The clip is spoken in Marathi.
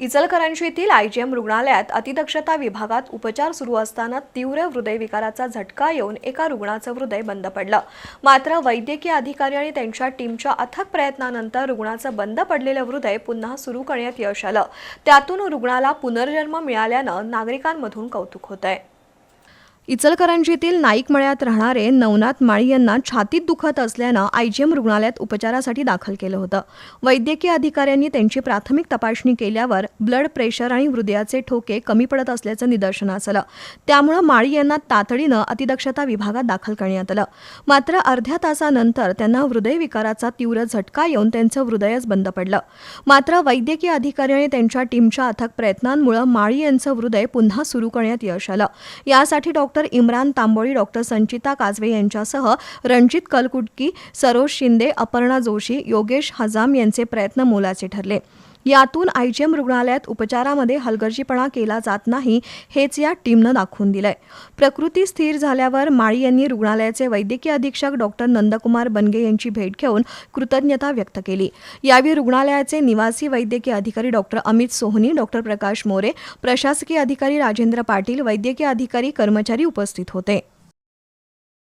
इचलकरंजी येथील आयजीएम रुग्णालयात अतिदक्षता विभागात उपचार सुरू असताना तीव्र हृदयविकाराचा झटका येऊन एका रुग्णाचं हृदय बंद पडलं. मात्र वैद्यकीय अधिकारी आणि त्यांच्या टीमच्या अथक प्रयत्नानंतर रुग्णाचं बंद पडलेलं हृदय पुन्हा सुरू करण्यात यश आलं. त्यातून रुग्णाला पुनर्जन्म मिळाल्यानं नागरिकांमधून कौतुक होत आहे इचलकरंजीतील नाईक मळ्यात राहणारे नवनाथ माळी यांना छातीत दुखत असल्यानं आयजीएम रुग्णालयात उपचारासाठी दाखल केलं होतं. वैद्यकीय अधिकाऱ्यांनी त्यांची प्राथमिक तपासणी केल्यावर ब्लड प्रेशर आणि हृदयाचे ठोके कमी पडत असल्याचं निदर्शनास आलं त्यामुळं माळी यांना तातडीनं अतिदक्षता विभागात दाखल करण्यात आलं. मात्र अर्ध्या तासानंतर त्यांना हृदयविकाराचा तीव्र झटका येऊन त्यांचं हृदयच बंद पडलं. मात्र वैद्यकीय अधिकारी आणि त्यांच्या टीमच्या अथक प्रयत्नांमुळे माळी यांचं हृदय पुन्हा सुरू करण्यात यश आलं. यासाठी डॉक्टर इम्रान तांबोळी डॉक्टर संचिता काजवे यांच्यासह रणजित कलकुटकी सरोज शिंदे अपर्णा जोशी योगेश हजाम यांचे प्रयत्न मोलाचे ठरले. यातून आयजीएम रुग्णालयात उपचारामध्ये हलगर्जीपणा केला जात नाही हेच या टीमनं दाखवून दिलंय. प्रकृती स्थिर झाल्यावर माळी यांनी रुग्णालयाचे वैद्यकीय अधीक्षक डॉक्टर नंदकुमार बनगे यांची भेट घेऊन कृतज्ञता व्यक्त केली. यावेळी रुग्णालयाचे निवासी वैद्यकीय अधिकारी डॉक्टर अमित सोहनी डॉक्टर प्रकाश मोरे प्रशासकीय अधिकारी राजेंद्र पाटील वैद्यकीय अधिकारी कर्मचारी उपस्थित होते.